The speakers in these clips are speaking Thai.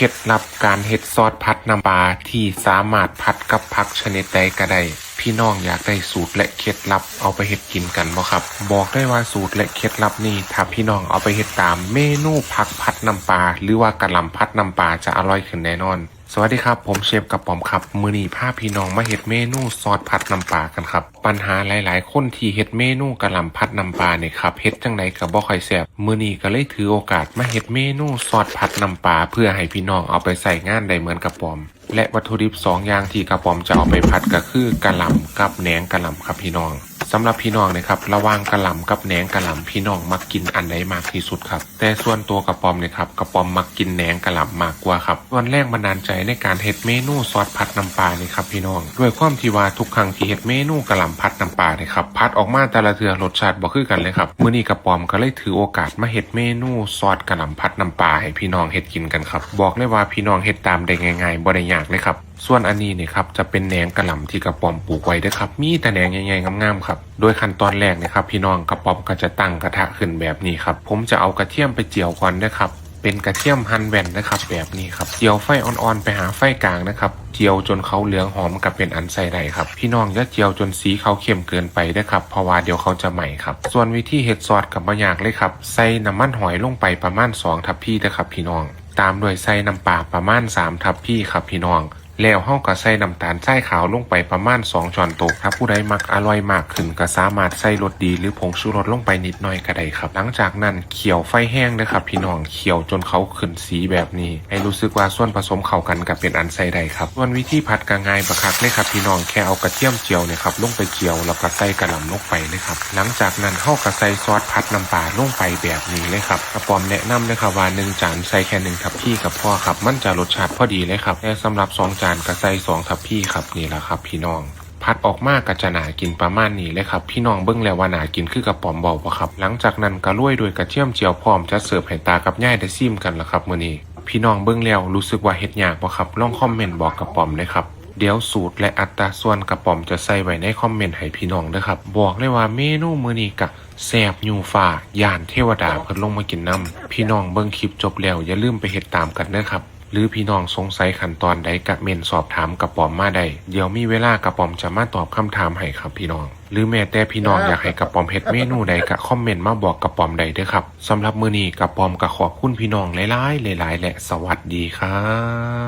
เคล็ดลับการเฮ็ดซอสผัดน้ำปลาที่สามารถผัดกับผักชนิดใดก็ได้พี่น้องอยากได้สูตรและเคล็ดลับเอาไปเฮ็ดกินกันบ่ครับ บอกได้ว่าสูตรและเคล็ดลับนี้ถ้าพี่น้องเอาไปเฮ็ดตามเมนูผักผัดน้ำปลาหรือว่ากะหล่ำผัดน้ำปลาจะอร่อยขึ้นแน่นอน สวัสดีครับ ผมเชฟกระป๋อมครับ มือนีผ้าพี่น้องมาเฮ็ดเมนูซอสผัดน้ำปลากันครับ ปัญหาหลายๆ คนที่เฮ็ดเมนูกระหล่ำผัดน้ำปลาเนี่ยครับเฮ็ดจังไดก็บ่ค่อยแซ่บมือนีก็เลยถือโอกาสมาเฮ็ดเมนูซอสผัดน้ำปลาเพื่อให้พี่น้องเอาไปใส่งานได้เหมือนกระป๋อม และวัตถุดิบสองอย่างที่กระป๋อมจะเอาไปผัดก็คือกระหล่ำกับแหนงกระหล่ำครับพี่น้อง สำหรับพี่น้องนะครับระหว่างกระหล่ำกับแหนงกระหล่ำพี่น้องมักกินอันไหนมากที่สุดครับ แต่ส่วนตัวกระปอมเนี่ยครับกระปอมมักกินแหนงกระหล่ำมากกว่าครับส่วนแรกบันดาลใจในการเฮ็ดเมนูซอสผัดน้ำปลานี่ครับพี่น้อง ด้วยความที่ว่าทุกครั้งที่เฮ็ดเมนูกระหล่ำผัดน้ำปลาเนี่ยครับผัดออกมาแต่ละเทือรสชาติบ่คือกันเลยครับมื้อนี้กระปอมก็เลยถือโอกาสมาเฮ็ดเมนูซอสกระหล่ำผัดน้ำปลาให้พี่น้องเฮ็ดกินกันครับบอกเลยว่าพี่น้องเฮ็ดตามได้ง่ายๆบ่ได้ยากเลยครับส่วนอันนี้เนี่ยครับจะเป็นแหนงกระหล่ำที่กระปอมปลูกไว้ด้วยครับมีแต่แหนงใหญ่ๆงามๆครับโดยขั้นตอนแรกนะครับพี่น้องกระป๋อมก็จะตั้งกระทะขึ้นแบบนี้ครับ ผมจะเอากระเทียมไปเจียวก่อนนะครับเป็นกระเทียมหั่นแว่นนะครับแบบนี้ครับเจียวไฟอ่อนๆไปหาไฟกลางนะครับเจียวจนเขาเหลืองหอมกับเป็นอันใส่ได้ครับ พี่น้องอย่าเจียวจนสีเขาเข้มเกินไปนะครับเพราะว่าเดี๋ยวเขาจะใหม่ครับ ส่วนวิธีเห็ดซอสกับบะยากเลยครับใส่น้ำมันหอยลงไปประมาณ 2 ทัพพี่นะครับพี่น้อง ตามด้วยใส่น้ำปลาประมาณ 3 ทัพพี่ครับพี่น้อง แล้วเฮาก็ใส่น้ำตาลทรายขาวลงไปประมาณ 2ช้อนโต๊ะถ้าผู้ใดมักอร่อยมากขึ้นก็สามารถใส่รสดีหรือผงชูรสลงไปนิดหน่อยก็ได้ครับ หลังจากนั้นเคี่ยวไฟแห้งนะครับพี่น้องเคี่ยวจนเขาขึ้นสีแบบนี้ ให้รู้สึกว่าส่วนผสมเข้ากันกับเป็นอันใส่ได้ครับส่วนวิธีผัดก็ง่ายประคักเลยครับพี่น้องแค่เอากระเทียมเจียวเนี่ยครับลงไปเจียวแล้วก็ใส่กระหล่ำลงไปเลยครับหลังจากนั้นเฮาก็ใส่ซอสผัดน้ำปลาลงไปแบบนี้เลยครับกระป๋อมแนะนำเลยครับว่าหนึ่งจานใส่แค่หนึ่งทัพพี่กับพ่อครับมันจะรสชาติพอดีเลยครับแต่สำหรับสองจานก็ใส่สองทัพพี่ครับนี่แหละครับพี่น้องพัดออกมากก็จะหนากินประมาณนี้เลยครับ พี่น้องเบิ้งแล้วว่าหนากินคือกระป๋อมเบาปะครับ หลังจากนั้นกรยด้วยกระเทียมเจียวพร้อมจะเสิร์ฟให้ตากับย่ายได้ซิมกันละครับมื้อนี้พี่น้องเบิ้งแล้วรู้สึกว่าเฮ็ดยากบ่ครับลองคอมเมนต์บอกกระป๋อมเลยครับเดี๋ยวสูตรและอัตราส่วนกระป๋อมจะใส่ไว้ในคอมเมนต์ให้พี่น้องเด้อครับ บอกเลยว่าเมนูมื้อนี้กะแซบยูฟ้าย่านเทวดาเพิ่นลงมากินน้ำพี่น้องเบิ่งคลิปจบแล้วอย่าลืมไปเฮ็ดตามกันเด้อครับ หรือพี่น้องสงสัยขั้นตอนใดกะเมนสอบถามกระป๋อมมาได้ เดี๋ยวมีเวลากระป๋อมจะมาตอบคำถามให้ครับพี่น้อง หรือแม้แต่พี่น้องอยากให้กระป๋อมเฮ็ดเมนูใดกะคอมเมนต์มาบอกกระป๋อมใดเด้อครับสำหรับมื้อนี้กระป๋อมก็ขอบคุณพี่น้องหลายๆหลายๆและสวัสดีครั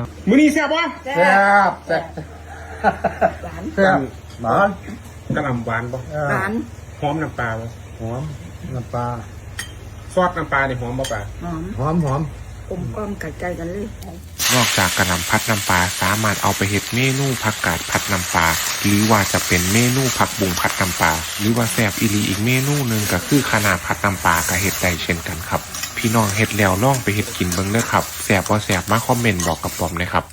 บมือนี้แซ่บวะแซ่บแซ่บแซ่บหวานกระหล่ำหวานปะเออหวานหอมน้ำปลาปะหอมน้ำปลาซอสน้ำปลาเนี่ยหอมปะปลาหอมหอมหอม กลมกล้อมกัดใจกันเลยนอกจากกระหล่ำพัดน้ำปลาสามารถเอาไปเห็ดเมนูผักกาดพัดน้ำปลาหรือว่าจะเป็นเมนูผักบุ้งพัดน้ำปลาหรือว่าแซบอีลีอีกเมนูหนึ่งก็คือขนาดพัดน้ำปลากับเห็ดได้เช่นกันครับ พี่น้องเห็ดแล้วล่องไปเห็ดกินเบิ้งเด้อครับแซบว่าแซบมาคอมเมนต์บอกกับผมนะครับ